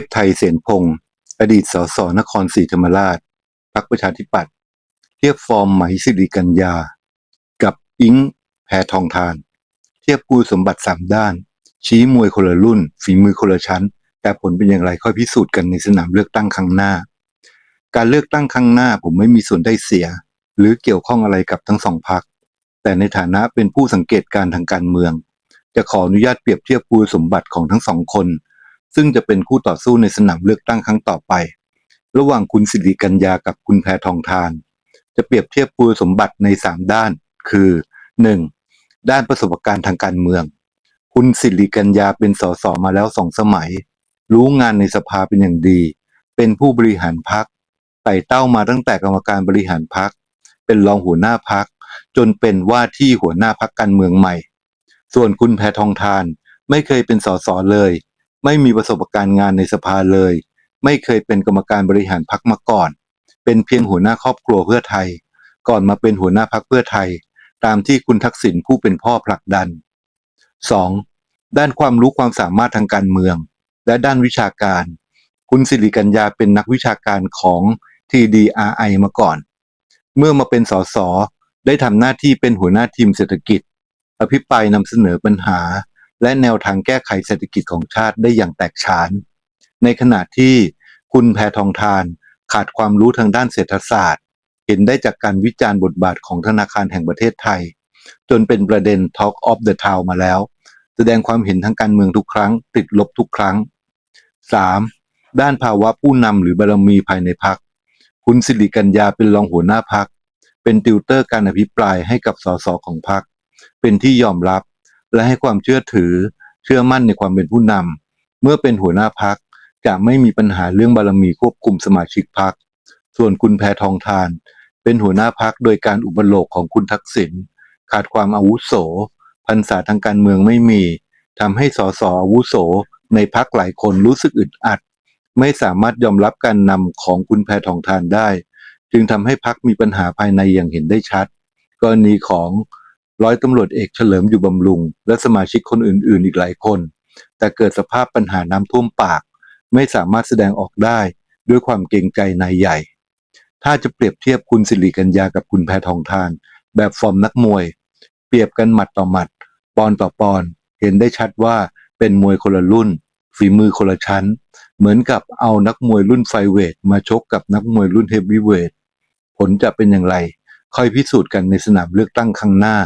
พไทยเสนพงศ์อดีตสสนครศรีธรรมราชพรรคประชาธิปัตย์เทียบฟอร์มไหมสิริกัญญา กับอิงแพทองทาน เทียบกูสมบัติสามด้าน ชี้มวยคนละรุ่น ฝีมือคนละชั้น แต่ผลเป็นอย่างไรค่อยพิสูจน์กันในสนามเลือกตั้งครั้งหน้า การเลือกตั้งครั้งหน้าผมไม่มีส่วนได้เสีย หรือเกี่ยวข้องอะไรกับทั้งสองพรรคแต่ในฐานะเป็นผู้สังเกตการณ์ทางการเมือง จะขออนุญาตเปรียบเทียบคุณสมบัติของทั้งสองคน ซึ่งจะเป็นคู่ต่อสู้ในสนามเลือกตั้งครั้งต่อไป ระหว่างคุณสิริกัญญากับคุณแพทองทาน จะเปรียบเทียบคุณสมบัติในสามด้าน คือ 1. ด้านประสบการณ์ทางการเมือง คุณสิริกัญญาเป็นสสมาแล้วสองสมัย รู้งานในสภาเป็นอย่างดี เป็นผู้บริหารพักไต่เต้ามาตั้งแต่กรรมการบริหารพักเป็นรองหัวหน้าพักจนเป็นว่าที่หัวหน้าพักการเมืองใหม่ ส่วนคุณแพทองทานไม่เคยเป็นสสเลย ไม่มีประสบการณ์งานในสภาเลย ไม่เคยเป็นกรรมการบริหารพักมาก่อน เป็นเพียงหัวหน้าครอบครัวเพื่อไทย ก่อนมาเป็นหัวหน้าพักเพื่อไทย ตามที่คุณทักษิณผู้เป็นพ่อผลักดัน 2. ด้านความรู้ความสามารถทางการเมือง และด้านวิชาการ คุณสิริกัญญาเป็นนักวิชาการของ TDRI มาก่อน เมื่อมาเป็นสสได้ทำหน้าที่เป็นหัวหน้าทีมเศรษฐกิจ อภิปรายนำเสนอปัญหา และแนวทางแก้ไขเศรษฐกิจของชาติได้อย่างแตกฉาน ในขณะที่คุณแพทองทานขาดความรู้ทางด้านเศรษฐศาสตร์ เห็นได้จากการวิจารณ์บทบาทของธนาคารแห่งประเทศไทย จนเป็นประเด็น Talk of the Town มาแล้ว แสดงความเห็นทางการเมืองทุกครั้ง ติดลบทุกครั้ง 3. ด้านภาวะผู้นำหรือบารมีภายในพัก คุณสิริกัญญาเป็นรองหัวหน้าพัก เป็นติวเตอร์การอภิปรายให้กับสสของพัก เป็นที่ยอมรับ และให้ความเชื่อถือเชื่อมั่นในความเป็นผู้นำเมื่อเป็นหัวหน้าพักจะไม่มีปัญหาเรื่องบารมีควบคุมสมาชิกพัก ส่วนคุณแพทองทาน เป็นหัวหน้าพักโดยการอุปโลกของคุณทักษิณขาดความอาวุโสพรรษาทางการเมืองไม่มีทำให้สสอาวุโสในพักหลายคนรู้สึกอึดอัด ไม่สามารถยอมรับการนำของคุณแพทองทานได้ จึงทำให้พักมีปัญหาภายในอย่างเห็นได้ชัด กรณีของ ร้อยตำรวจเอกเฉลิมอยู่บำรุง และสมาชิกคนอื่น ๆ อีกหลายคน แต่เกิดสภาพปัญหาน้ำท่วมปาก ไม่สามารถแสดงออกได้ด้วยความเกรงใจนายใหญ่ ถ้าจะเปรียบเทียบคุณสิริกัญญากับคุณแพทองทาน แบบฟอร์มนักมวย เปรียบกันหมัดต่อหมัด ปอนต่อปอน เห็นได้ชัดว่าเป็นมวยคนละรุ่น ฝีมือคนละชั้น เหมือนกับเอานักมวยรุ่นไฟเวทมาชกกับนักมวยรุ่นเฮฟวีเวทผลจะเป็นอย่างไรค่อยพิสูจน์กันในสนามเลือกตั้งข้างหน้า